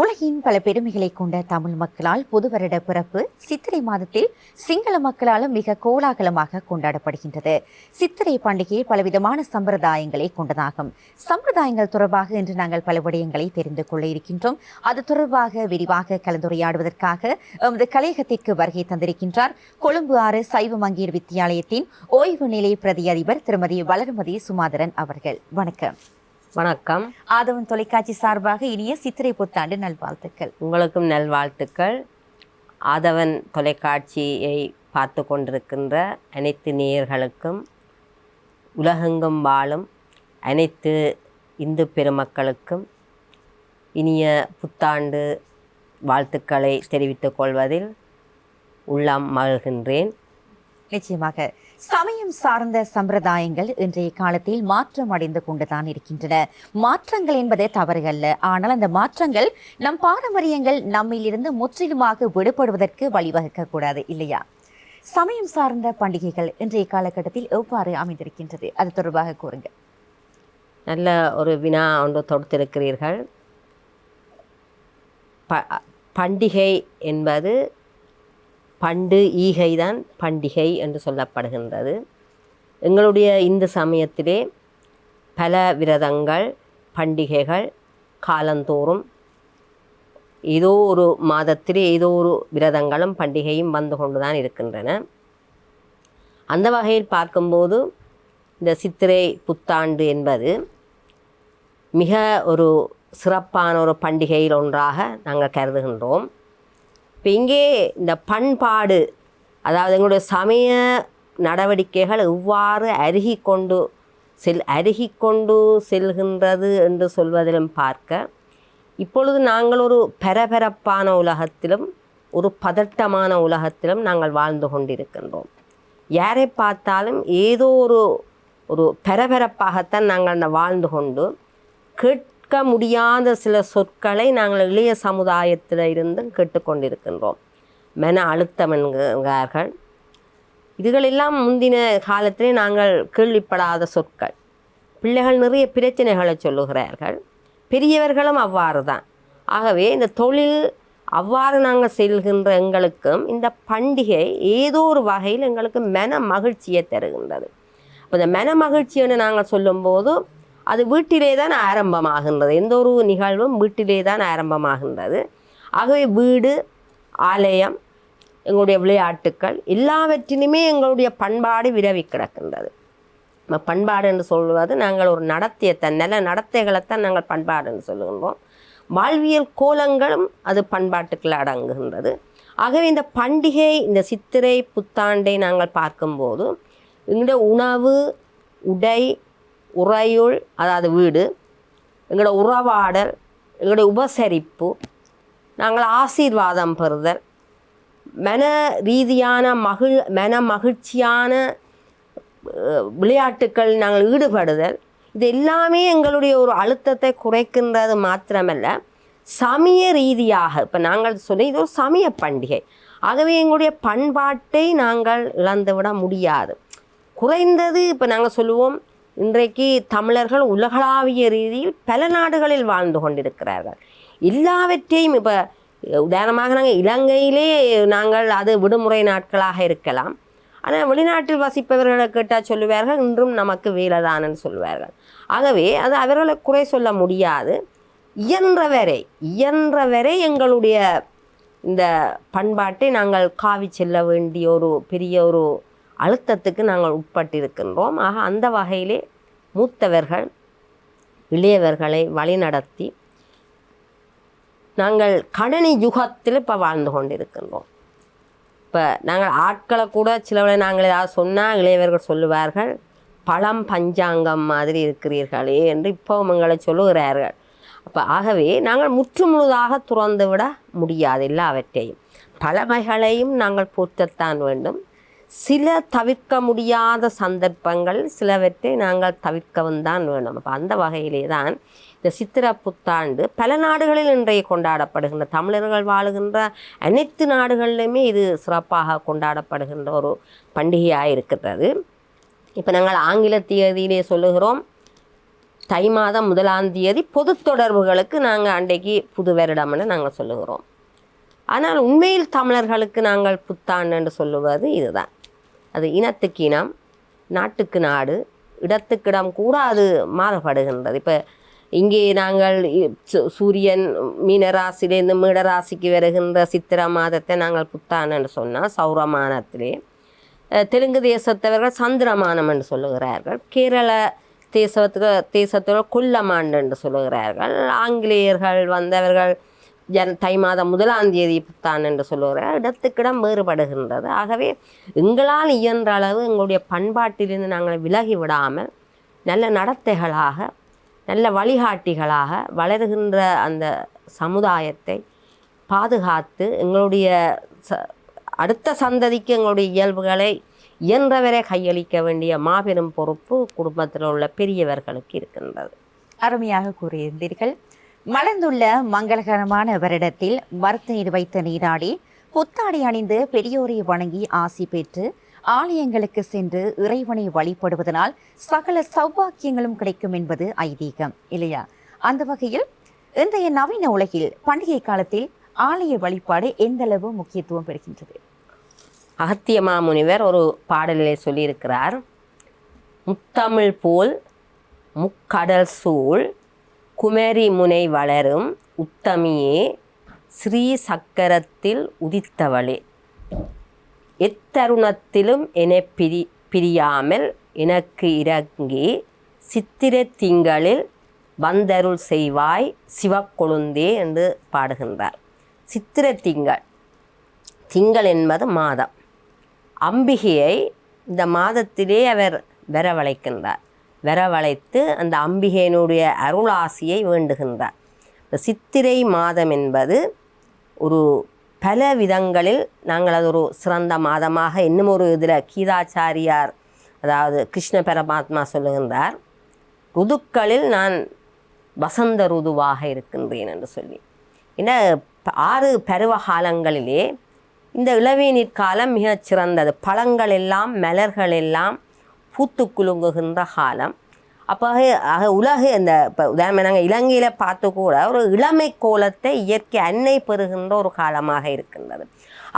உலகின் பல பெருமைகளை கொண்ட தமிழ் மக்களால் புது வருட பிறப்பு சித்திரை மாதத்தில் சிங்கள மக்களாலும் மிக கோலாகலமாக கொண்டாடப்படுகின்றது. சித்திரை பண்டிகை பலவிதமான சம்பிரதாயங்களை கொண்டதாகும். சம்பிரதாயங்கள் தொடர்பாக இன்று நாங்கள் பல விடயங்களை தெரிந்து கொள்ள இருக்கின்றோம். அது தொடர்பாக விரிவாக கலந்துரையாடுவதற்காக எமது கலையகத்திற்கு வருகை தந்திருக்கின்றார் கொழும்பு ஆறு சைவ மங்கீர் வித்தியாலயத்தின் ஓய்வு நிலை பிரதி அதிபர் திருமதி வளர்மதி சுமாதரன் அவர்கள். வணக்கம். வணக்கம். ஆதவன் தொலைக்காட்சி சார்பாக இனிய சித்திரை புத்தாண்டு நல்வாழ்த்துக்கள். உங்களுக்கும் நல்வாழ்த்துக்கள். ஆதவன் தொலைக்காட்சியை பார்த்து கொண்டிருக்கின்ற அனைத்து நேயர்களுக்கும் உலகெங்கும் வாழும் அனைத்து இந்து பெருமக்களுக்கும் இனிய புத்தாண்டு வாழ்த்துக்களை தெரிவித்துக் கொள்வதில் உள்ளம் மகிழ்கின்றேன். நிச்சயமாக. சமயம் சார்ந்த சம்பிரதாயங்கள் இன்றைய காலத்தில் மாற்றம் அடைந்து கொண்டுதான் இருக்கின்றன. மாற்றங்கள் என்பது தவறுகல்ல ஆனால் அந்த மாற்றங்கள் நம் பாரம்பரியங்கள் நம்மிலிருந்து முற்றிலுமாக விடுபடுவதற்கு வழிவகுக்க கூடாது இல்லையா? சமயம் சார்ந்த பண்டிகைகள் இன்றைய காலகட்டத்தில் எவ்வாறு அமைந்திருக்கின்றது? அது தொடர்பாக கூறுங்க நல்ல ஒரு வினா ஒன்று தொடுத்திருக்கிறீர்கள். ப பண்டிகை என்பது பண்டு ஈகைதான் பண்டிகை என்று சொல்லப்படுகின்றது. எங்களுடைய இந்து சமயத்திலே பல விரதங்கள் பண்டிகைகள் காலந்தோறும் ஏதோ ஒரு மாதத்திலே ஏதோ ஒரு விரதங்களும் பண்டிகையும் வந்து கொண்டு தான் இருக்கின்றன. அந்த வகையில் பார்க்கும்போது இந்த சித்திரை புத்தாண்டு என்பது மிக ஒரு சிறப்பான ஒரு பண்டிகையில் ஒன்றாக நாங்கள் கருதுகின்றோம். இப்போ இங்கே இந்த பண்பாடு அதாவது எங்களுடைய சமய நடவடிக்கைகள் எவ்வாறு அருகி கொண்டு செல் அருகி கொண்டு செல்கின்றது என்று சொல்வதிலும் பார்க்க இப்பொழுது நாங்கள் ஒரு பரபரப்பான உலகத்திலும் ஒரு பதட்டமான உலகத்திலும் நாங்கள் வாழ்ந்து கொண்டிருக்கின்றோம். யாரை பார்த்தாலும் ஏதோ ஒரு ஒரு பரபரப்பாகத்தான் நாங்கள் வாழ்ந்து கொண்டு கேட்க முடியாத சில சொற்களை நாங்கள் இளைய சமுதாயத்தில் இருந்து கேட்டுக்கொண்டிருக்கின்றோம் மன அழுத்தம் என்கிறார்கள். இதுகளெல்லாம் முந்தின காலத்திலே நாங்கள் கேள்விப்படாத சொற்கள். பிள்ளைகள் நிறைய பிரச்சனைகளை சொல்லுகிறார்கள். பெரியவர்களும் அவ்வாறு தான் ஆகவே இந்த தொழில் அவ்வாறு நாங்கள் செல்கின்ற எங்களுக்கும் இந்த பண்டிகை ஏதோ ஒரு வகையில் எங்களுக்கு மன மகிழ்ச்சியை தருகின்றது. இப்போ இந்த மன மகிழ்ச்சின்னு நாங்கள் சொல்லும்போது அது வீட்டிலே தான் ஆரம்பமாகின்றது. எந்த ஒரு நிகழ்வும் வீட்டிலே தான் ஆரம்பமாகின்றது. ஆகவே வீடு ஆலயம் எங்களுடைய விளையாட்டுக்கள் எல்லாவற்றிலுமே எங்களுடைய பண்பாடு விரவி கிடக்கின்றது. நம்ம பண்பாடு என்று சொல்வது நாங்கள் ஒரு நடத்தியத்தான் நல்ல நடத்தைகளைத்தான் நாங்கள் பண்பாடு என்று சொல்லுகின்றோம். வாழ்வியல் கோலங்களும் அது பண்பாட்டுக்குள்ள அடங்குகின்றது. ஆகவே இந்த பண்டிகை இந்த சித்திரை புத்தாண்டை நாங்கள் பார்க்கும்போது எங்களுடைய உணவு உடை உறையுள் அதாவது வீடு எங்களோட உறவாடல் எங்களுடைய உபசரிப்பு நாங்கள் ஆசீர்வாதம் பெறுதல். மன ரீதியான மகிழ் மன மகிழ்ச்சியான விளையாட்டுக்கள் நாங்கள் ஈடுபடுதல். இது எல்லாமே எங்களுடைய ஒரு அழுத்தத்தை குறைக்கின்றது மாத்திரமல்ல சமய ரீதியாக இப்போ நாங்கள் சொல்லி இது ஒரு சமய பண்டிகை. ஆகவே எங்களுடைய பண்பாட்டை நாங்கள் இழந்துவிட முடியாது. குறைந்தது இப்போ நாங்கள் சொல்லுவோம் இன்றைக்கு தமிழர்கள் உலகளாவிய ரீதியில் பல நாடுகளில் வாழ்ந்து கொண்டிருக்கிறார்கள். எல்லாவற்றையும் இப்போ உதாரணமாக நாங்கள் இலங்கையிலே நாங்கள் அது விடுமுறை நாட்களாக இருக்கலாம். ஆனால் வெளிநாட்டில் வசிப்பவர்களை கேட்டால் சொல்லுவார்கள் இன்றும் நமக்கு வேலைதானன்னு சொல்லுவார்கள். ஆகவே அது அவர்களை குறை சொல்ல முடியாது. இயன்றவரை இயன்றவரை எங்களுடைய இந்த பண்பாட்டை நாங்கள் காவி செல்ல வேண்டிய ஒரு பெரிய ஒரு அழுத்தத்துக்கு நாங்கள் உட்பட்டிருக்கின்றோம். ஆக அந்த வகையிலே மூத்தவர்கள் இளையவர்களை வழிநடத்தி நாங்கள் கணனி யுகத்தில் இப்போ வாழ்ந்து கொண்டிருக்கின்றோம். இப்போ நாங்கள் ஆட்களை கூட சிலவரை நாங்கள் ஏதாவது சொன்னால் இளையவர்கள் சொல்லுவார்கள் பழம் பஞ்சாங்கம் மாதிரி இருக்கிறீர்களே என்று இப்போவும் எங்களை சொல்லுகிறார்கள். அப்போ ஆகவே நாங்கள் முற்று முழுதாக துறந்து விட முடியாது எல்லாவற்றையும். பழமைகளையும் நாங்கள் போற்றத்தான் வேண்டும். சில தவிர்க்க முடியாத சந்தர்ப்பங்கள் சிலவற்றை நாங்கள் தவிர்க்கவும் தான் வேணும். அப்போ அந்த வகையிலே தான் இந்த சித்திரை புத்தாண்டு பல நாடுகளில் இன்றைய கொண்டாடப்படுகின்ற தமிழர்கள் வாழுகின்ற அனைத்து நாடுகளிலுமே இது சிறப்பாக கொண்டாடப்படுகின்ற ஒரு பண்டிகையாக இருக்கிறது இப்போ நாங்கள் ஆங்கில தேதியிலே சொல்லுகிறோம் தை மாதம் முதலாம் தேதி பொது தொடர்புகளுக்கு நாங்கள் அன்றைக்கு புது வருடம்னு நாங்கள் சொல்லுகிறோம். ஆனால் உண்மையில் தமிழர்களுக்கு நாங்கள் புத்தாண்டு என்று சொல்லுவது இதுதான். அது இனத்துக்கு இனம் நாட்டுக்கு நாடு இடத்துக்கிடம் கூட அது மாறுபடுகின்றது. இப்போ இங்கே நாங்கள் சு- சூரியன் மீனராசிலேருந்து மீனராசிக்கு வருகின்ற சித்திர மாதத்தை நாங்கள் புத்தாண்டு என்று சொன்னால் சௌரமானத்திலே தெலுங்கு தேசத்தவர்கள் சந்திரமானம் என்று சொல்லுகிறார்கள் கேரள தேசத்துக்கு தேசத்தோட கொல்லமாண்டு என்று சொல்லுகிறார்கள் ஆங்கிலேயர்கள் வந்தவர்கள் ஜன் தை மாதம் முதலாம் தேதி புத்தான் என்று சொல்லுகிறார் இடத்துக்கிடம் வேறுபடுகின்றது. ஆகவே எங்களால் இயன்ற அளவு எங்களுடைய பண்பாட்டிலிருந்து நாங்கள் விலகி விடாமல் நல்ல நடத்தைகளாக நல்ல வழிகாட்டிகளாக வளருகின்ற அந்த சமுதாயத்தை பாதுகாத்து எங்களுடைய ச அடுத்த சந்ததிக்கு எங்களுடைய இயல்புகளை இயன்றவரை கையளிக்க வேண்டிய மாபெரும் பொறுப்பு குடும்பத்தில் உள்ள பெரியவர்களுக்கு இருக்கின்றது. அருமையாக கூறியிருந்தீர்கள். மலர்ந்துள்ள மங்களகரமான வருடத்தில் மருத்துவ வைத்த நீராடி புத்தாடை அணிந்து பெரியோரை வணங்கி ஆசி பெற்று ஆலயங்களுக்கு சென்று இறைவனை வழிபடுவதனால் சகல சௌபாக்கியங்களும் கிடைக்கும் என்பது ஐதீகம் இல்லையா? அந்த வகையில் இன்றைய நவீன உலகில் பண்டிகை காலத்தில் ஆலய வழிபாடு எந்த அளவு முக்கியத்துவம் பெறுகின்றது? அகத்தியமா மாமுனிவர் ஒரு பாடலிலே சொல்லியிருக்கிறார் முத்தமிழ் போல் முக்கடல் சூழ் குமரி முனை வளரும் உத்தமியே ஸ்ரீ சக்கரத்தில் உதித்தவளே. எத்தருணத்திலும் என பிரி பிரியாமல் எனக்கு இறங்கி சித்திரை திங்களில் வந்தருள் செய்வாய் சிவக்கொழுந்தே என்று பாடுகின்றார். சித்திர திங்கள். திங்கள் என்பது மாதம். அம்பிகையை இந்த மாதத்திலே அவர் வரவழைக்கின்றார். வரவழைத்து அந்த அம்பிகையினுடைய அருளாசியை வேண்டுகின்றார். சித்திரை மாதம் என்பது ஒரு பல விதங்களில் நாங்கள் அது ஒரு சிறந்த மாதமாக இன்னும் ஒரு இதில் கீதாச்சாரியார் அதாவது கிருஷ்ண பரமாத்மா சொல்லுகின்றார் ருதுக்களில் நான் வசந்த ருதுவாக இருக்கின்றேன் என்று சொல்லி. ஏன்னா ப- ஆறு பருவ காலங்களிலே இந்த இளவேநீர் காலம் மிகச் சிறந்தது. பழங்கள் எல்லாம் மலர்கள் எல்லாம் பூத்து குலுங்குகின்ற காலம். அப்போ ஆக உலக இந்த இப்போ உதாரணமாக நாங்கள் இலங்கையில் பார்த்து கூட ஒரு இளமை கோலத்தை இயற்கை அன்னை பெறுகின்ற ஒரு காலமாக இருக்கின்றது.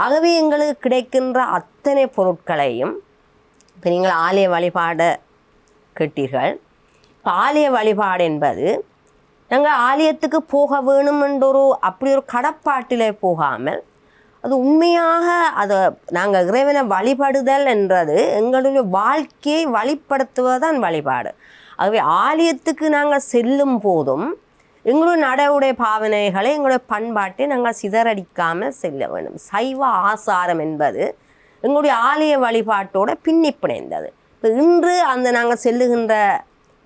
ஆகவே எங்களுக்கு கிடைக்கின்ற அத்தனை பொருட்களையும் இப்போ நீங்கள் ஆலய வழிபாடு கேட்டீர்கள். இப்போ ஆலய வழிபாடு என்பது நாங்கள் ஆலயத்துக்கு போக வேணும் என்றொரு அப்படி ஒரு கடப்பாட்டிலே போகாமல் அது உண்மையாக அதை நாங்கள் இறைவனை வழிபடுதல் என்றது எங்களுடைய வாழ்க்கையை வழிப்படுத்துவதுதான் வழிபாடு. ஆகவே ஆலயத்துக்கு நாங்கள் செல்லும் போதும் எங்களுடைய நடவுடைய பாவனைகளை எங்களுடைய பண்பாட்டை நாங்கள் சிதறடிக்காமல் செல்ல வேண்டும். சைவ ஆசாரம் என்பது எங்களுடைய ஆலய வழிபாட்டோட பின்னிப்பிணைந்தது. இப்போ இன்று அந்த நாங்கள் செல்லுகின்ற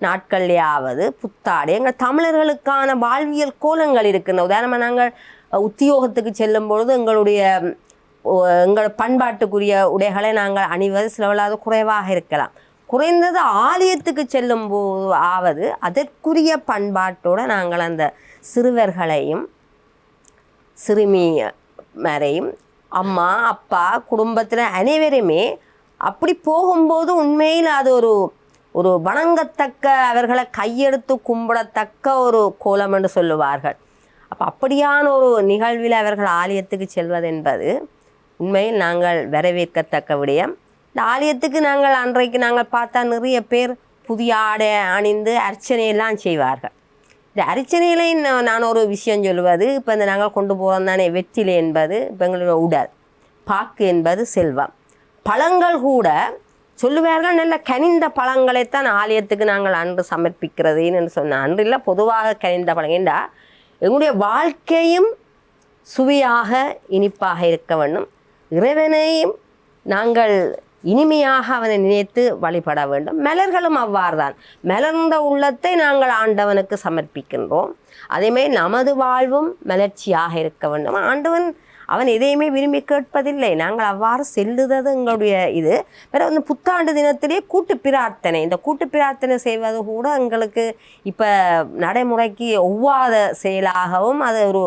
நாட்கள்லையாவது புத்தாடை எங்கள் தமிழர்களுக்கான வாழ்வியல் கோலங்கள் இருக்கின்ற உதாரணமாக நாங்கள் உத்தியோகத்துக்கு செல்லும் பொழுது எங்களுடைய எங்களோட பண்பாட்டுக்குரிய உடைகளை நாங்கள் அணிவது சிலவளாவது குறைவாக இருக்கலாம். குறைந்தது ஆலயத்துக்கு செல்லும் போது ஆவது அதற்குரிய பண்பாட்டோடு நாங்கள் அந்த சிறுவர்களையும் சிறுமியரையும் அம்மா அப்பா குடும்பத்தில் அனைவருமே அப்படி போகும்போது உண்மையில் அது ஒரு ஒரு வணங்கத்தக்க அவர்களை கையெடுத்து கும்பிடத்தக்க ஒரு கோலம் என்று சொல்லுவார்கள். அப்போ அப்படியான ஒரு நிகழ்வில் அவர்கள் ஆலயத்துக்கு செல்வது என்பது உண்மையில் நாங்கள் வரவேற்கத்தக்க விடயம். இந்த ஆலயத்துக்கு நாங்கள் அன்றைக்கு நாங்கள் பார்த்தா நிறைய பேர் புதிய ஆடை அணிந்து அர்ச்சனையெல்லாம் செய்வார்கள். இந்த அர்ச்சனையில நான் நான் ஒரு விஷயம் சொல்லுவது இப்போ இந்த நாங்கள் கொண்டு போகிறோம் தானே வெற்றிலை என்பது இப்போ எங்களோட உடல் பாக்கு என்பது செல்வம். பழங்கள் கூட சொல்லுவார்கள் நல்ல கனிந்த பழங்களைத்தான் ஆலயத்துக்கு நாங்கள் அன்று சமர்ப்பிக்கிறதுன்னு சொன்ன அன்று இல்லை பொதுவாக கனிந்த பழங்கள். என்றால் எங்களுடைய வாழ்க்கையும் சுவையாக இனிப்பாக இருக்க வேண்டும். இறைவனையும் நாங்கள் இனிமையாக அவனை நினைத்து வழிபட வேண்டும். மலர்களும் அவ்வாறுதான். மலர்ந்த உள்ளத்தை நாங்கள் ஆண்டவனுக்கு சமர்ப்பிக்கின்றோம். அதேமாதிரி நமது வாழ்வும் மலர்ச்சியாக இருக்க வேண்டும். ஆண்டவன் அவன் எதையுமே விரும்பி கேட்பதில்லை. நாங்கள் அவ்வாறு செல்லுதது எங்களுடைய இது. பிறகு வந்து புத்தாண்டு தினத்திலே கூட்டு பிரார்த்தனை. இந்த கூட்டு பிரார்த்தனை செய்வது கூட எங்களுக்கு இப்போ நடைமுறைக்கு ஒவ்வாத செயலாகவும் அது ஒரு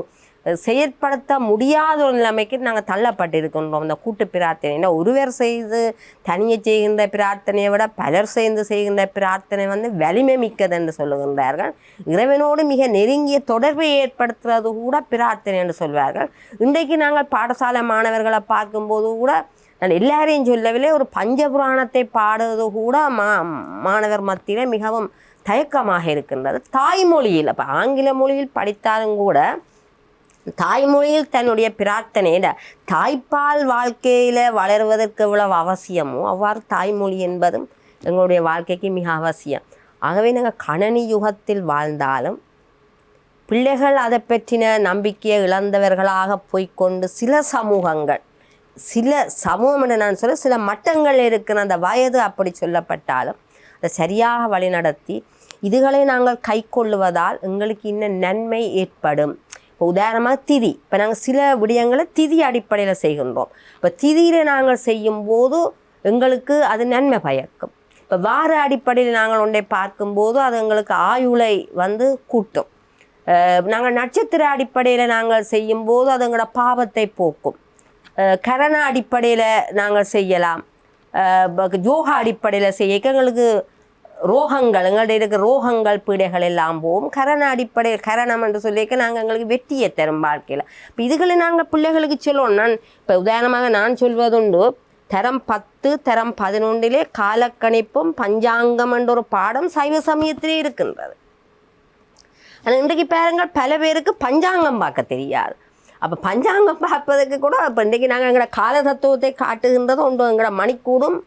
செயற்படுத்த முடியாத ஒரு நிலைமைக்கு நாங்கள் தள்ளப்பட்டிருக்கின்றோம். இந்த கூட்டு பிரார்த்தனை. ஒருவர் செய்து தனியே செய்கின்ற பிரார்த்தனையை விட பலர் சேர்ந்து செய்கின்ற பிரார்த்தனை வந்து வலிமை மிக்கது என்று சொல்லுகின்றார்கள். இறைவனோடு மிக நெருங்கிய தொடர்பை ஏற்படுத்துறது கூட பிரார்த்தனை என்று சொல்வார்கள். இன்றைக்கு நாங்கள் பாடசாலை மாணவர்களை பார்க்கும்போது கூட நான் எல்லாரையும் சொல்லவில்லை ஒரு பஞ்சபுராணத்தை பாடுவது கூட மா மாணவர் மத்தியில் மிகவும் தயக்கமாக இருக்கின்றது. தாய்மொழியில் அப்போ ஆங்கில மொழியில் படித்தாலும் கூட தாய்மொழியில் தன்னுடைய பிரார்த்தனையில தாய்ப்பால் வாழ்க்கையில் வளருவதற்கு எவ்வளவு அவசியமோ அவ்வாறு தாய்மொழி என்பதும் எங்களுடைய வாழ்க்கைக்கு மிக அவசியம். ஆகவே நாங்கள் கணனி யுகத்தில் வாழ்ந்தாலும் பிள்ளைகள் அதை பற்றின நம்பிக்கையை இழந்தவர்களாக போய்க்கொண்டு சில சமூகங்கள் சில சமூகம் என்று நான் சொல்ல சில மட்டங்கள் இருக்கிற அந்த வயது அப்படி சொல்லப்பட்டாலும் அதை சரியாக வழிநடத்தி இதுகளை நாங்கள் கை கொள்ளுவதால் எங்களுக்கு இன்னும் நன்மை ஏற்படும். இப்போ உதாரணமாக திதி. இப்போ நாங்கள் சில விடயங்களை திதி அடிப்படையில் செய்கின்றோம். இப்போ திதியில் நாங்கள் செய்யும்போது எங்களுக்கு அது நன்மை பயக்கும். இப்போ வார அடிப்படையில் நாங்கள் ஒன்றை பார்க்கும்போது அது எங்களுக்கு ஆயுளை வந்து கூட்டும். நாங்கள் நட்சத்திர அடிப்படையில் நாங்கள் செய்யும்போது அது எங்களோட பாவத்தை போக்கும். கரண அடிப்படையில் நாங்கள் செய்யலாம். யோகா அடிப்படையில் செய்ய எங்களுக்கு ரோகங்கள் எங்கள்கிட்ட இருக்க ரோகங்கள் பீடைகள் எல்லாம் போகும். கரண அடிப்படையில் கரணம் என்று சொல்லியிருக்க நாங்கள் எங்களுக்கு வெற்றியை தரும் வாழ்க்கையில். இப்போ இதுகளை நாங்கள் பிள்ளைகளுக்கு சொல்லுவோம். நான் இப்போ உதாரணமாக நான் சொல்வதுண்டு தரம் பத்து தரம் பதினொன்றிலே காலக்கணிப்பும் பஞ்சாங்கம் என்ற ஒரு பாடம் சைவ சமயத்திலே இருக்கின்றது. ஆனால் இன்றைக்கு பேரங்கள் பல பேருக்கு பஞ்சாங்கம் பார்க்க தெரியாது. அப்போ பஞ்சாங்கம் பார்ப்பதற்கு கூட இப்போ இன்றைக்கு நாங்கள் எங்களோட கால தத்துவத்தை காட்டுகின்றது உண்டு. எங்களோட மணிக்கூடும்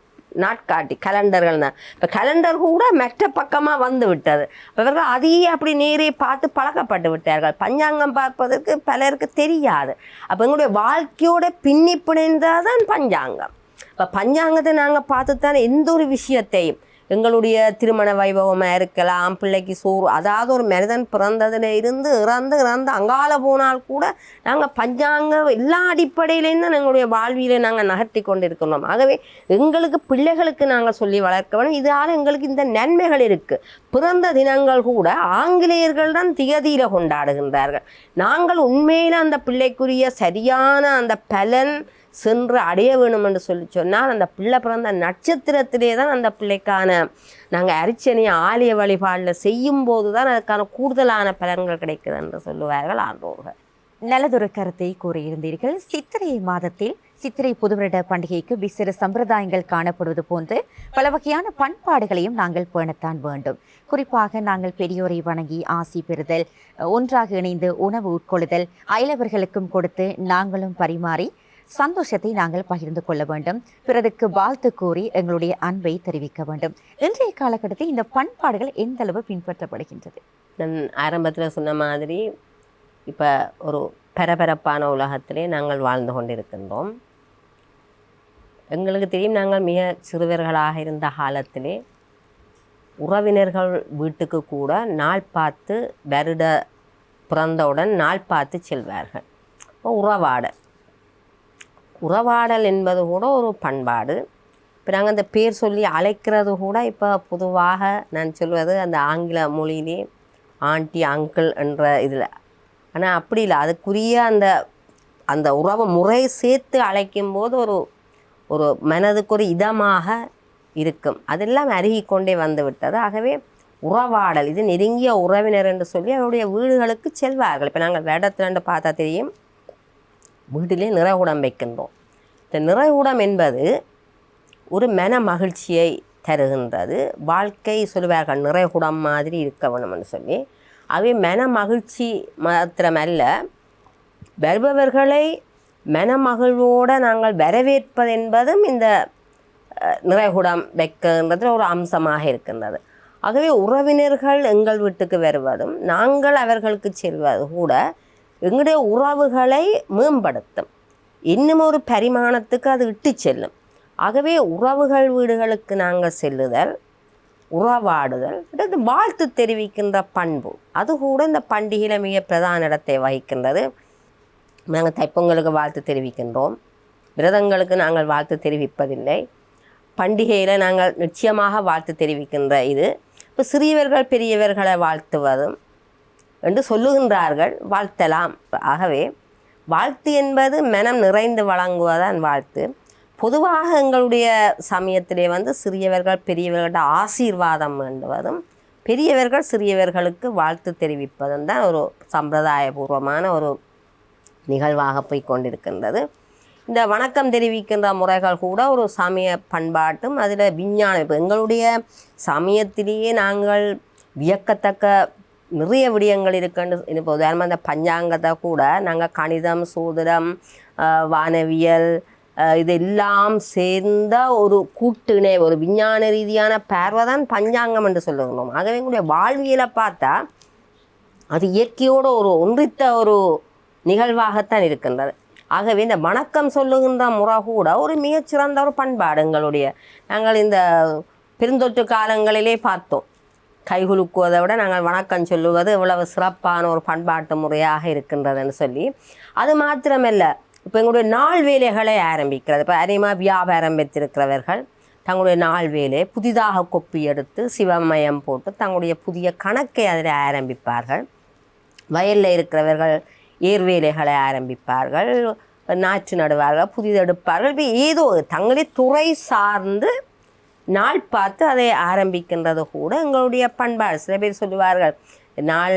நாட்காட்டி கலண்டர்கள் தான் இப்போ கலண்டர் கூட மெட்ட பக்கமாக வந்து விட்டது. இவர்கள் அதையே அப்படி நேரே பார்த்து பழக்கப்பட்டு விட்டார்கள். பஞ்சாங்கம் பார்ப்பதற்கு பலருக்கு தெரியாது. அப்போ எங்களுடைய வாழ்க்கையோட பின்னி பிணைந்ததான் பஞ்சாங்கம். இப்போ பஞ்சாங்கத்தை நாங்கள் பார்த்து தானே எந்த ஒரு விஷயத்தையும். எங்களுடைய திருமண வைபவமாக இருக்கலாம் பிள்ளைக்கு சோறு அதாவது ஒரு மனிதன் பிறந்ததில் இருந்து இறந்து இறந்து அங்கால போனால் கூட நாங்கள் பஞ்சாங்க எல்லா அடிப்படையிலேருந்து எங்களுடைய வாழ்வியலை நாங்கள் நகர்த்தி கொண்டு இருக்கிறோம் ஆகவே எங்களுக்கு பிள்ளைகளுக்கு நாங்கள் சொல்லி வளர்க்க வேண்டும். இதனால் எங்களுக்கு இந்த நன்மைகள் இருக்குது பிறந்த தினங்கள் கூட ஆங்கிலேயர்கள் தான் திகதியில் கொண்டாடுகின்றார்கள். நாங்கள் உண்மையில் அந்த பிள்ளைக்குரிய சரியான அந்த பலன் சென்று அடைய வேணும் என்று சொல்லி சொன்னால் அந்த பிள்ளை பிறந்த நட்சத்திரத்திலே தான் அந்த பிள்ளைக்கான நாங்கள் அரிச்சனையை ஆலய வழிபாடில் செய்யும் போது தான் அதுக்கான கூடுதலான பலன்கள் கிடைக்குது என்று சொல்லுவார்கள் ஆண்டோர்கள். நல்லதொரு கருத்தை கூறியிருந்தீர்கள். சித்திரை மாதத்தில் சித்திரை புதுவருட பண்டிகைக்கு விசிறு சம்பிரதாயங்கள் காணப்படுவது போன்று பல வகையான பண்பாடுகளையும் நாங்கள் பேணத்தான் வேண்டும். குறிப்பாக நாங்கள் பெரியோரை வணங்கி ஆசி பெறுதல் ஒன்றாக இணைந்து உணவு உட்கொள்ளுதல் அயலவர்களுக்கும் கொடுத்து நாங்களும் பரிமாறி சந்தோஷத்தை நாங்கள் பகிர்ந்து கொள்ள வேண்டும். பிறருக்கு வாழ்த்து கூறி எங்களுடைய அன்பை தெரிவிக்க வேண்டும். இன்றைய காலகட்டத்தில் இந்த பண்பாடுகள் எந்த அளவு பின்பற்றப்படுகின்றது? நான் ஆரம்பத்தில் சொன்ன மாதிரி இப்போ ஒரு பரபரப்பான உலகத்திலே நாங்கள் வாழ்ந்து கொண்டிருக்கின்றோம். எங்களுக்கு தெரியும் நாங்கள் மிக சிறுவர்களாக இருந்த காலத்திலே உறவினர்கள் வீட்டுக்கு கூட நாள் பார்த்து வருட பிறந்தவுடன் நாள் பார்த்து செல்வார்கள். இப்போ உறவாடல். உறவாடல் என்பது கூட ஒரு பண்பாடு. இப்போ நாங்கள் அந்த பேர் சொல்லி அழைக்கிறது கூட இப்போ பொதுவாக நான் சொல்வது அந்த ஆங்கில மொழியிலே ஆண்டி அங்கிள் என்ற இதில். ஆனால் அப்படி இல்லை. அதுக்குரிய அந்த அந்த உறவு முறை சேர்த்து அழைக்கும்போது ஒரு ஒரு மனதுக்கு ஒரு இதமாக இருக்கும். அதெல்லாம் அருகி கொண்டே வந்து விட்டது. ஆகவே உறவாடல் இது நெருங்கிய உறவினர் என்று சொல்லி அவருடைய வீடுகளுக்கு செல்வார்கள். இப்போ நாங்கள் வேடத்திலண்டு பார்த்தா தெரியும். வீட்டிலே நிறைகுடம் வைக்கின்றோம். இந்த நிறைகுடம் என்பது ஒரு மன மகிழ்ச்சியை தருகின்றது. வாழ்க்கை சொல்லுவார்கள் நிறைகுடம் மாதிரி இருக்க வேணும்னு சொல்லி. அவை மன மகிழ்ச்சி மாத்திரமல்ல வருபவர்களை மனமகிழ்வோடு நாங்கள் வரவேற்பது என்பதும் இந்த நிறைகுடம் வைக்கின்றதுல ஒரு அம்சமாக இருக்கின்றது. ஆகவே உறவினர்கள் எங்கள் வீட்டுக்கு வருவதும் நாங்கள் அவர்களுக்கு செல்வது கூட எங்களுடைய உறவுகளை மேம்படுத்தும். இன்னும் ஒரு பரிமாணத்துக்கு அது இட்டு செல்லும். ஆகவே உறவுகள் வீடுகளுக்கு நாங்கள் செல்லுதல் உறவாடுதல் இது வாழ்த்து தெரிவிக்கின்ற பண்பு. அது கூட இந்த பண்டிகையில் மிக பிரதான இடத்தை வகிக்கின்றது. நாங்கள் தைப்பொங்கலுக்கு வாழ்த்து தெரிவிக்கின்றோம். விரதங்களுக்கு நாங்கள் வாழ்த்து தெரிவிப்பதில்லை. பண்டிகையில் நாங்கள் நிச்சயமாக வாழ்த்து தெரிவிக்கின்ற இது. இப்போ சிறியவர்கள் பெரியவர்களை வாழ்த்துவதும் என்று சொல்லுகின்றார்கள். வாழ்த்தலாம். ஆகவே வாழ்த்து என்பது மனம் நிறைந்து வழங்குவதான் வாழ்த்து. பொதுவாக எங்களுடைய சமயத்திலே வந்து சிறியவர்கள் பெரியவர்களோட ஆசீர்வாதம் வேண்டுவதும் பெரியவர்கள் சிறியவர்களுக்கு வாழ்த்து தெரிவிப்பதும் தான் ஒரு சம்பிரதாயபூர்வமான ஒரு நிகழ்வாக போய் கொண்டிருக்கின்றது. இந்த வணக்கம் தெரிவிக்கின்ற முறைகள் கூட ஒரு சமய பண்பாட்டும் அதில் விஞ்ஞானம். இப்போ எங்களுடைய சமயத்திலேயே நாங்கள் வியக்கத்தக்க நிறைய விடயங்கள் இருக்குன்னு இப்போ உதாரணமாக இந்த பஞ்சாங்கத்தை கூட நாங்கள் கணிதம் சூதிரம் வானவியல் இதெல்லாம் சேர்ந்த ஒரு கூட்டுணை ஒரு விஞ்ஞான ரீதியான பார்வை தான் பஞ்சாங்கம் என்று சொல்லுகிறோம். ஆகவே எங்களுடைய வாழ்வியலை பார்த்தா அது இயற்கையோடு ஒரு ஒன்றித்த ஒரு நிகழ்வாகத்தான் இருக்கின்றது. ஆகவே இந்த வணக்கம் சொல்லுகின்ற முறை கூட ஒரு மிகச்சிறந்த ஒரு பண்பாடு எங்களுடைய. நாங்கள் இந்த பெருந்தொற்று காலங்களிலே பார்த்தோம். கைகுலுக்குவதை விட நாங்கள் வணக்கம் சொல்லுவது இவ்வளவு சிறப்பான ஒரு பண்பாட்டு முறையாக இருக்கின்றதுன்னு சொல்லி. அது மாத்திரமல்ல இப்போ எங்களுடைய நாள் வேலைகளை ஆரம்பிக்கிறது. இப்போ அதிகமாக வியாபாரம் வைத்திருக்கிறவர்கள் தங்களுடைய நாள் வேலை புதிதாக கொப்பி எடுத்து சிவமயம் போட்டு தங்களுடைய புதிய கணக்கை அதில் ஆரம்பிப்பார்கள். வயலில் இருக்கிறவர்கள் ஏர் வேலைகளை ஆரம்பிப்பார்கள். நாற்று நடுவார்கள் புதிதெடுப்பார்கள் இப்போ ஏதோ தங்களே துறை சார்ந்து நாள் பார்த்து அதை ஆரம்பிக்கின்றது கூட எங்களுடைய பண்பாடு. சில பேர் சொல்லுவார்கள் நாள்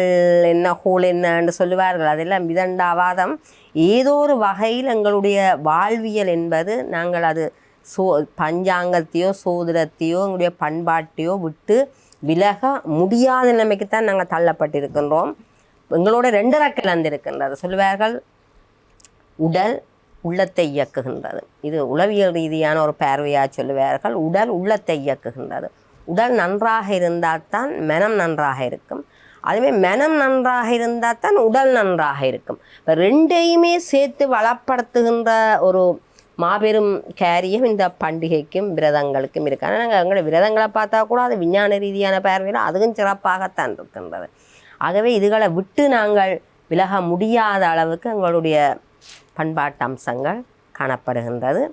என்ன ஹோல் என்னன்னு சொல்லுவார்கள். அதெல்லாம் மிதண்டாவாதம். ஏதோ ஒரு வகையில் எங்களுடைய வாழ்வியல் என்பது நாங்கள் அது சோ பஞ்சாங்கத்தையோ சோதிடத்தையோ எங்களுடைய பண்பாட்டையோ விட்டு விலக முடியாத நிலைமைக்கு தான் நாங்கள் தள்ளப்பட்டிருக்கின்றோம். எங்களோட ரெண்டரை கலந்திருக்கின்றது சொல்லுவார்கள் உடல் உள்ளத்தை இயக்குகின்றது. இது உளவியல் ரீதியான ஒரு பார்வையாக சொல்லுவார்கள். உடல் உள்ளத்தை இயக்குகின்றது. உடல் நன்றாக இருந்தால் தான் மனம் நன்றாக இருக்கும். அதுவே மனம் நன்றாக இருந்தால் தான் உடல் நன்றாக இருக்கும். இப்போ ரெண்டையுமே சேர்த்து வளப்படுத்துகின்ற ஒரு மாபெரும் கேரியம் இந்த பண்டிகைக்கும் விரதங்களுக்கும் இருக்கு ஆனால் நாங்கள் எங்களை விரதங்களை பார்த்தா கூட அது விஞ்ஞான ரீதியான பார்வையில் அதுவும் சிறப்பாகத்தான் இருக்கின்றது. ஆகவே இதுகளை விட்டு நாங்கள் விலக முடியாத அளவுக்கு எங்களுடைய பண்பாட்டு அம்சங்கள் காணப்படுகின்றது.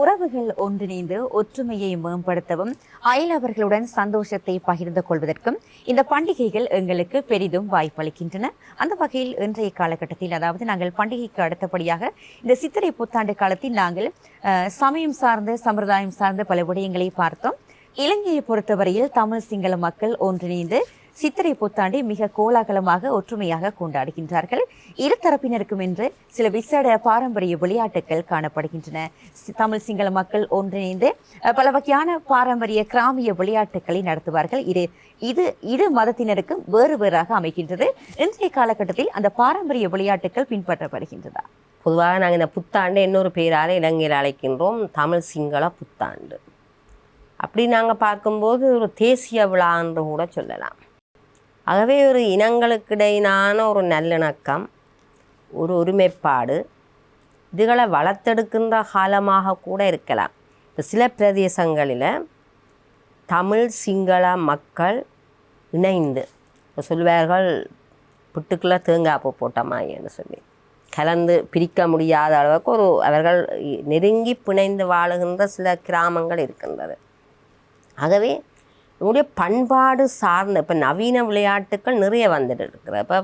உறவுகள் ஒன்றிணைந்து ஒற்றுமையை மேம்படுத்தவும் அயலவர்களுடன் சந்தோஷத்தை பகிர்ந்து கொள்வதற்கும் இந்த பண்டிகைகள் எங்களுக்கு பெரிதும் வாய்ப்பளிக்கின்றன. அந்த வகையில் இன்றைய காலகட்டத்தில் அதாவது நாங்கள் பண்டிகைக்கு அடுத்தபடியாக இந்த சித்திரை புத்தாண்டு காலத்தில் நாங்கள் சமயம் சார்ந்த சம்பிரதாயம் சார்ந்த பல விடயங்களை பார்த்தோம். இலங்கையை பொறுத்தவரையில் தமிழ் சிங்கள மக்கள் ஒன்றிணைந்து சித்திரை புத்தாண்டை மிக கோலாகலமாக ஒற்றுமையாக கொண்டாடுகின்றார்கள். இரு தரப்பினருக்கும் என்று சில விசேட பாரம்பரிய விளையாட்டுகள் காணப்படுகின்றன. சி- தமிழ் சிங்கள மக்கள் ஒன்றிணைந்து பல வகையான பாரம்பரிய கிராமிய விளையாட்டுகளை நடத்துவார்கள். இது இது இரு மதத்தினருக்கும் வேறு வேறாக அமைகின்றது. இன்றைய காலகட்டத்தில் அந்த பாரம்பரிய விளையாட்டுகள் பின்பற்றப்படுகின்றதா? பொதுவாக நாங்கள் இந்த புத்தாண்டு இன்னொரு பேரால் இலங்கையில் அழைக்கின்றோம். தமிழ் சிங்கள புத்தாண்டு. அப்படி நாங்கள் பார்க்கும்போது ஒரு தேசிய விழா என்று கூட சொல்லலாம். ஆகவே ஒரு இனங்களுக்கிடையிலான ஒரு நல்லிணக்கம் ஒரு ஒருமைப்பாடு இதுகளை வளர்த்தெடுக்கின்ற காலமாக கூட இருக்கலாம். இப்போ சில பிரதேசங்களில் தமிழ் சிங்கள மக்கள் இணைந்து இப்போ சொல்வார்கள் புட்டுக்குள்ளே தேங்காய் பூ போட்ட சொல்லி. கலந்து பிரிக்க முடியாத அளவுக்கு ஒரு அவர்கள் நெருங்கி பிணைந்து வாழுகின்ற சில கிராமங்கள் இருக்கின்றது. ஆகவே நம்முடைய பண்பாடு சார்ந்த இப்போ நவீன விளையாட்டுக்கள் நிறைய வந்துட்டு இருக்கிற இப்போ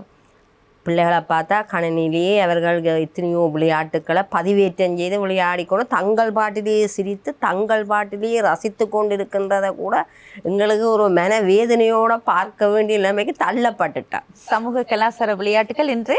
பிள்ளைகளை பார்த்தா கணினிலேயே அவர்கள் எத்தனையோ விளையாட்டுக்களை பதிவேற்றம் செய்து விளையாடிக்கொண்டு தங்கள் பாட்டிலேயே சிரித்து தங்கள் பாட்டிலேயே ரசித்து கொண்டிருக்கின்றதை கூட எங்களுக்கு ஒரு மன வேதனையோடு பார்க்க வேண்டிய நிலைமைக்கு தள்ளப்பட்டுட்டான் சமூக கலாச்சார விளையாட்டுகள் இன்று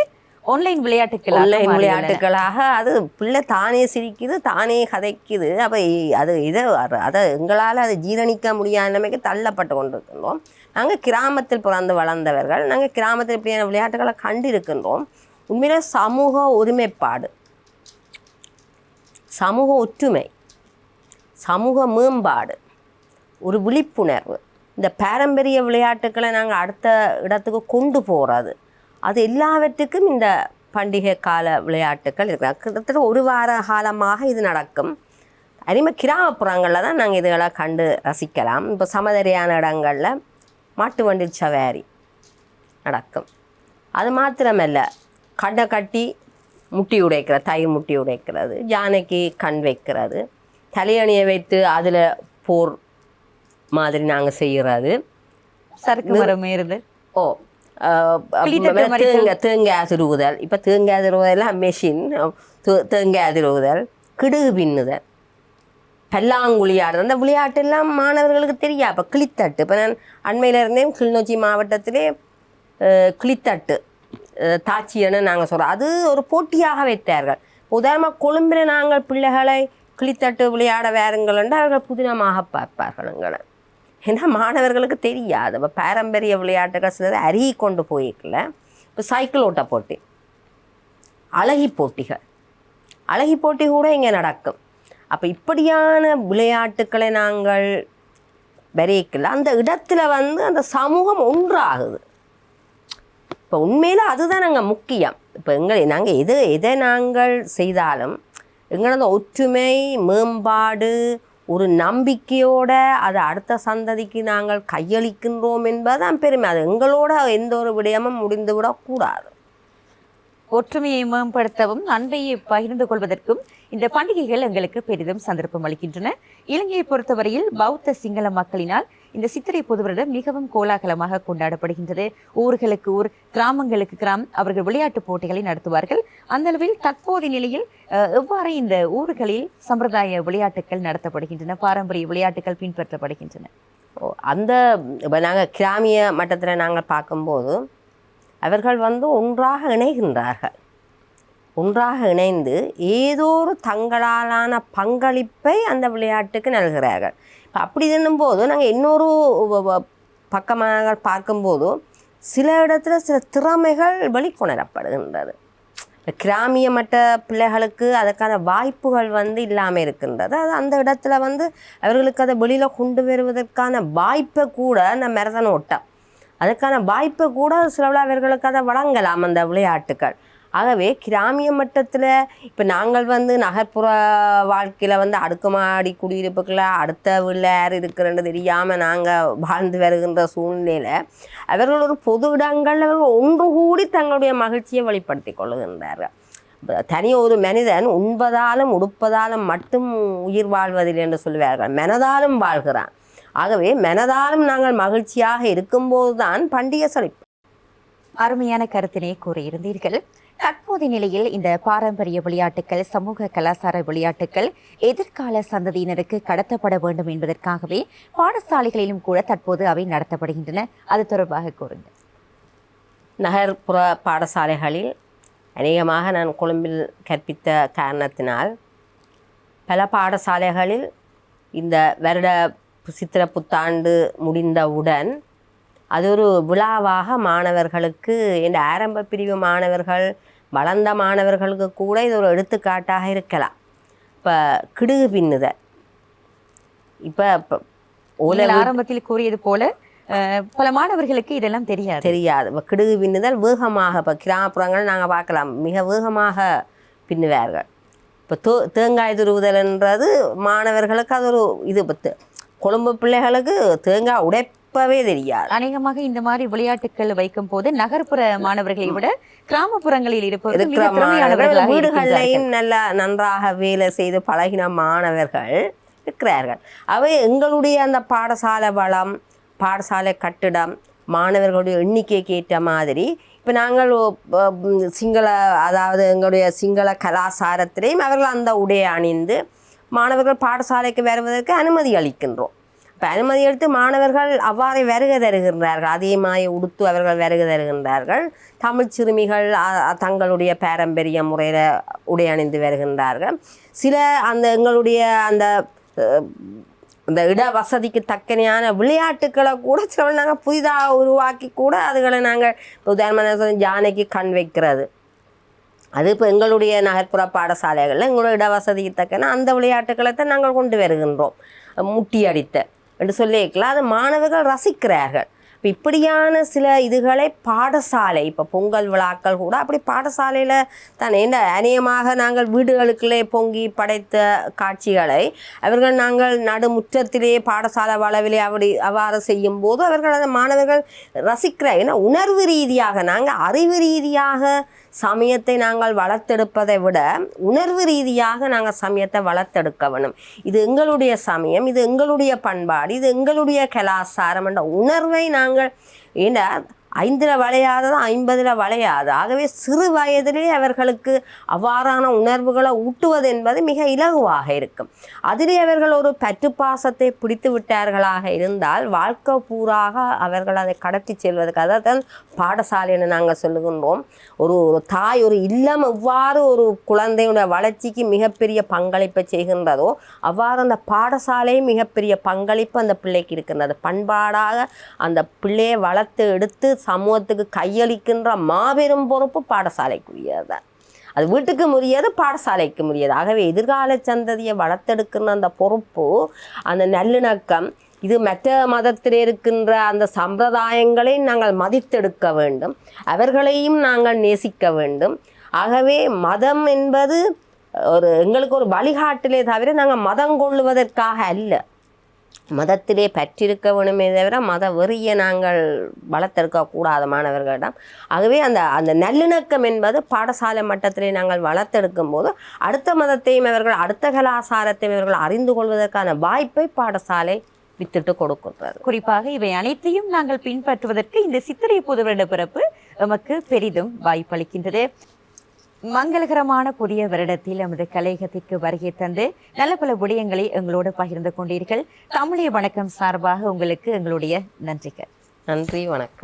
ஆன்லைன் விளையாட்டுகள் ஆன்லைன் விளையாட்டுகளாக அது பிள்ளை தானே சிரிக்குது தானே கதைக்குது. அப்போ அது இதை அதை எங்களால் அதை ஜீரணிக்க முடியாத நிலைமைக்கு தள்ளப்பட்டு கொண்டிருக்கின்றோம். நாங்கள் கிராமத்தில் பிறந்து வளர்ந்தவர்கள் நாங்கள் கிராமத்தில் இப்படியான விளையாட்டுகளை கண்டிருக்கின்றோம். உண்மையில சமூக ஒருமைப்பாடு சமூக ஒற்றுமை சமூக மேம்பாடு ஒரு விழிப்புணர்வு இந்த பாரம்பரிய விளையாட்டுக்களை நாங்கள் அடுத்த இடத்துக்கு கொண்டு போகிறது அது எல்லாவற்றுக்கும் இந்த பண்டிகை கால விளையாட்டுக்கள் இருக்கு கிட்டத்தட்ட ஒரு வார காலமாக இது நடக்கும். அதிகமாக கிராமப்புறங்களில் தான் நாங்கள் இதுகளை கண்டு ரசிக்கலாம். இப்போ சமதரையான இடங்களில் மாட்டு வண்டி சவாரி நடக்கும். அது மாத்திரமல்ல கடை கட்டி முட்டி உடைக்கிற தயிர் முட்டி உடைக்கிறது யானைக்கு கண் வைக்கிறது தலையணியை வைத்து அதில் போர் மாதிரி நாங்கள் செய்கிறது. சறுக்கு மரம் ஏறுது. ஓ தேங்காய் தேங்காய் திருவுதல் இப்போ தேங்காய் திருவுதெல்லாம் மெஷின் தேங்காய் திருவுதல் கிடுகு பின்னுதல். பல்லாங்குழி ஆடுறது அந்த விளையாட்டெல்லாம் மாணவர்களுக்கு தெரியா இப்போ கிளித்தட்டு. இப்போ நான் அண்மையில் இருந்தேன். கிளிநொச்சி மாவட்டத்திலே கிளித்தட்டு. தாச்சியன்னு நாங்கள் சொல்கிறோம் அது ஒரு போட்டியாக வைத்தார்கள். உதாரணமாக கொழும்பில் நாங்கள் பிள்ளைகளை கிளித்தட்டு விளையாட வேறுங்கள் என்று அவர்கள் புதினமாக பார்ப்பார்கள் எங்களை. ஏன்னா மாணவர்களுக்கு தெரியாது. இப்போ பாரம்பரிய விளையாட்டுகள் சிலது அருகி கொண்டு போயிருக்கல இப்போ சைக்கிள் ஓட்ட போட்டி. அழகி போட்டிகள். அழகி போட்டி கூட இங்கே நடக்கும். அப்போ இப்படியான விளையாட்டுக்களை நாங்கள் வரைக்கல அந்த இடத்துல வந்து அந்த சமூகம் ஒன்றாகுது. இப்போ உண்மையில் அதுதான் நாங்கள் முக்கியம். இப்போ எங்களை நாங்கள் எது எதை நாங்கள் செய்தாலும் எங்களது ஒற்றுமை மேம்பாடு ஒரு நம்பிக்கையோட அதை அடுத்த சந்ததிக்கு நாங்கள் கையளிக்கின்றோம் என்பதுதான் பெருமை. அது எங்களோட எந்த ஒரு விடயமும் முடிந்துவிடக்கூடாது ஒற்றுமையை மேம்படுத்தவும் அன்பையை பகிர்ந்து கொள்வதற்கும் இந்த பண்டிகைகள் எங்களுக்கு பெரிதும் சந்தர்ப்பம் அளிக்கின்றன. இலங்கையை பொறுத்தவரையில் பௌத்த சிங்கள மக்களினால் இந்த சித்திரை பொதுவரிடம் மிகவும் கோலாகலமாக கொண்டாடப்படுகின்றது. ஊர்களுக்கு ஊர் கிராமங்களுக்கு கிராமம் அவர்கள் விளையாட்டுப் போட்டிகளை நடத்துவார்கள். அந்த அளவில் தற்போதைய நிலையில் எவ்வாறு இந்த ஊர்களில் சம்பிரதாய விளையாட்டுகள் நடத்தப்படுகின்றன பாரம்பரிய விளையாட்டுகள் பின்பற்றப்படுகின்றன? ஓ, அந்த இப்போ நாங்கள் கிராமிய மட்டத்தில் நாங்கள் பார்க்கும்போது அவர்கள் வந்து ஒன்றாக இணைகின்றார்கள். ஒன்றாக இணைந்து ஏதோ ஒரு தங்களாலான பங்களிப்பை அந்த விளையாட்டுக்கு நல்கிறார்கள். இப்போ அப்படி போது நாங்கள் இன்னொரு பக்கமாக பார்க்கும்போது சில இடத்துல சில திறமைகள் வெளிக்கொணரப்படுகின்றது. கிராமிய மட்ட பிள்ளைகளுக்கு அதற்கான வாய்ப்புகள் வந்து இல்லாமல் இருக்கின்றது. அது அந்த இடத்துல வந்து அவர்களுக்கு அதை வெளியில் கொண்டு வருவதற்கான வாய்ப்பை கூட அந்த மெரதன் ஓட்டம் அதுக்கான வாய்ப்பை கூட சில அவர்களுக்கு அதை வழங்கலாம் அந்த விளையாட்டுகள் ஆகவே கிராமிய மட்டத்தில் இப்போ நாங்கள் வந்து நகர்ப்புற வாழ்க்கையில் வந்து அடுக்குமாடி குடியிருப்புகளை அடுத்த வீட்டில் யார் இருக்கிறன்னு தெரியாமல் நாங்கள் வாழ்ந்து வருகின்ற சூழ்நிலையில் அவர்கள் ஒரு பொது இடங்களில் அவர்கள் ஒன்று கூடி தங்களுடைய மகிழ்ச்சியை வெளிப்படுத்தி கொள்ளுகின்றார்கள் தனி ஒரு மனிதன் உண்பதாலும் உடுப்பதாலும் மட்டும் உயிர் வாழ்வதில்லை என்று சொல்லுவார்கள். மனதாலும் வாழ்கிறான். ஆகவே மனதாலும் நாங்கள் மகிழ்ச்சியாக இருக்கும்போது தான் பண்டிகை செழிப்பு அருமையான கருத்தினை கூறியிருந்தீர்கள். தற்போதைய நிலையில் இந்த பாரம்பரிய விளையாட்டுகள் சமூக கலாச்சார விளையாட்டுகள் எதிர்கால சந்ததியினருக்கு கடத்தப்பட வேண்டும் என்பதற்காகவே பாடசாலைகளிலும் கூட தற்போது அவை நடத்தப்படுகின்றன. அது தொடர்பாக கூறுங்கள். நகர்ப்புற பாடசாலைகளில் அநேகமாக நான் கொழும்பில் கற்பித்த காரணத்தினால் பல பாடசாலைகளில் இந்த வருட சித்திர புத்தாண்டு முடிந்தவுடன் அது ஒரு விழாவாக மாணவர்களுக்கு இந்த ஆரம்ப பிரிவு மாணவர்கள் வளர்ந்த மாணவர்களுக்கு கூட இது ஒரு எடுத்துக்காட்டாக இருக்கலாம். இப்போ கிடுகு பின்னுதல். இப்போ ஆரம்பத்தில் கூறியது போல பல மாணவர்களுக்கு இதெல்லாம் தெரியாது. தெரியாது. இப்போ கிடுகு பின்னுதல் வேகமாக இப்போ கிராமப்புறங்கள் நாங்கள் பார்க்கலாம். மிக வேகமாக பின்னுவார்கள். இப்போ தோ தேங்காய் துருவுதல்ன்றது மாணவர்களுக்கு அது ஒரு இது. பத்து கொழும்பு பிள்ளைகளுக்கு தேங்காய் உடைப்பவே தெரியாது. அநேகமாக இந்த மாதிரி விளையாட்டுகள் வைக்கும் போது நகர்ப்புற மாணவர்களை விட கிராமப்புறங்களில் இருப்பவர்கள். வீடுகள்லையும் நல்லா நன்றாக வேலை செய்து பழகின மாணவர்கள் இருக்கிறார்கள். அவை எங்களுடைய அந்த பாடசாலை வளம் பாடசாலை கட்டிடம் மாணவர்களுடைய எண்ணிக்கைக்கு ஏற்ற மாதிரி இப்போ நாங்கள் சிங்கள அதாவது எங்களுடைய சிங்கள கலாச்சாரத்திலையும் அவர்கள் அந்த உடையை அணிந்து மாணவர்கள் பாடசாலைக்கு வருவதற்கு அனுமதி அளிக்கின்றோம். இப்போ அனுமதி எடுத்து மாணவர்கள் அவ்வாறே வருகை தருகின்றார்கள். அதிகமாக உடுத்து அவர்கள் வருகை தருகின்றார்கள். தமிழ் சிறுமிகள் தங்களுடைய பாரம்பரிய முறையில் உடை அணிந்து வருகின்றார்கள். சில அந்த எங்களுடைய அந்த அந்த இட வசதிக்கு தக்கனையான விளையாட்டுக்களை கூட சில நாங்கள் புதிதாக உருவாக்கி கூட அதுகளை நாங்கள் உதாரணமாக ஜானைக்கு கண் வைக்கிறது. அது இப்போ எங்களுடைய நகர்ப்புற பாடசாலைகளில் எங்களுடைய இட வசதிக்கு தக்கன அந்த விளையாட்டுக்களை தான் நாங்கள் கொண்டு வருகின்றோம். முட்டி அடித்த என்று சொல்லியிருக்கலாம். அது மாணவர்கள் ரசிக்கிறார்கள். இப்போ இப்படியான சில இதுகளை பாடசாலை இப்போ பொங்கல் விழாக்கள் கூட அப்படி பாடசாலையில் தான் என்ன அநேகமாக நாங்கள் வீடுகளுக்குள்ளே பொங்கி படைத்த காட்சிகளை அவர்கள் நாங்கள் நடுமுற்றத்திலே பாடசாலை வளவிலே அப்படி அவ்வாறு செய்யும் போது அவர்கள் அந்த மாணவர்கள் ரசிக்கிற ஏன்னா உணர்வு ரீதியாக நாங்கள் அறிவு ரீதியாக சமயத்தை நாங்கள் வளர்த்தெடுப்பதை விட உணர்வு ரீதியாக நாங்கள் சமயத்தை வளர்த்தெடுக்க வேணும் இது எங்களுடைய சமயம் இது எங்களுடைய பண்பாடு இது எங்களுடைய கலாச்சாரம் என்ற உணர்வை நாங்கள் ஏன்னா ஐந்தில் வளையாததும் ஐம்பதில் வளையாது. ஆகவே சிறு வயதிலே அவர்களுக்கு அவ்வாறான உணர்வுகளை ஊட்டுவது என்பது மிக இலகுவாக இருக்கும். அதிலே அவர்கள் ஒரு பற்று பாசத்தை பிடித்து விட்டார்களாக இருந்தால் வாழ்க்கை பூராக அவர்கள் அதை கடத்தி செல்வதற்கு அதான் பாடசாலைன்னு நாங்கள் சொல்லுகின்றோம். ஒரு ஒரு தாய் ஒரு இல்லம் எவ்வாறு ஒரு குழந்தையுடைய வளர்ச்சிக்கு மிகப்பெரிய பங்களிப்பை செய்கின்றதோ அவ்வாறு அந்த பாடசாலை மிகப்பெரிய பங்களிப்பு அந்த பிள்ளைக்கு இருக்கின்றது. பண்பாடாக அந்த பிள்ளையை வளர்த்து எடுத்து சமூகத்துக்கு கையளிக்கின்ற மாபெரும் பொறுப்பு பாடசாலைக்குரியது. தான் அது வீட்டுக்கு உரியது பாடசாலைக்கு உரியது. ஆகவே எதிர்கால சந்ததியை வளர்த்தெடுக்கின்ற அந்த பொறுப்பு அந்த நல்லிணக்கம் இது மற்ற மதத்தில் இருக்கின்ற அந்த சம்பிரதாயங்களை நாங்கள் மதித்தெடுக்க வேண்டும். அவர்களையும் நாங்கள் நேசிக்க வேண்டும். ஆகவே மதம் என்பது ஒரு எங்களுக்கு ஒரு வழிகாட்டிலே தவிர நாங்கள் மதம் கொள்ளுவதற்காக அல்ல. மதத்திலே பற்றிருக்க வேணுமே தவிர மத வெறியை நாங்கள் வளர்த்தெடுக்கக்கூடாத மாணவர்களிடம் ஆகவே அந்த அந்த நல்லிணக்கம் என்பது பாடசாலை மட்டத்திலே நாங்கள் வளர்த்தெடுக்கும் போது அடுத்த மதத்தையும் அவர்கள் அடுத்த கலாசாரத்தையும் அவர்கள் அறிந்து கொள்வதற்கான வாய்ப்பை பாடசாலை வித்திட்டு கொடுக்கின்றது. குறிப்பாக இவை அனைத்தையும் நாங்கள் பின்பற்றுவதற்கு இந்த சித்திரை புது வருட பிறப்பு எமக்கு பெரிதும் வாய்ப்பளிக்கின்றது. மங்களகரமான புதிய வருடத்தில் எமது கலையகத்திற்கு வருகை தந்து நல்ல பல விடயங்களை எங்களோடு பகிர்ந்து கொண்டீர்கள். தமிழை வணக்கம் சார்பாக உங்களுக்கு எங்களுடைய நன்றிகள். நன்றி வணக்கம்.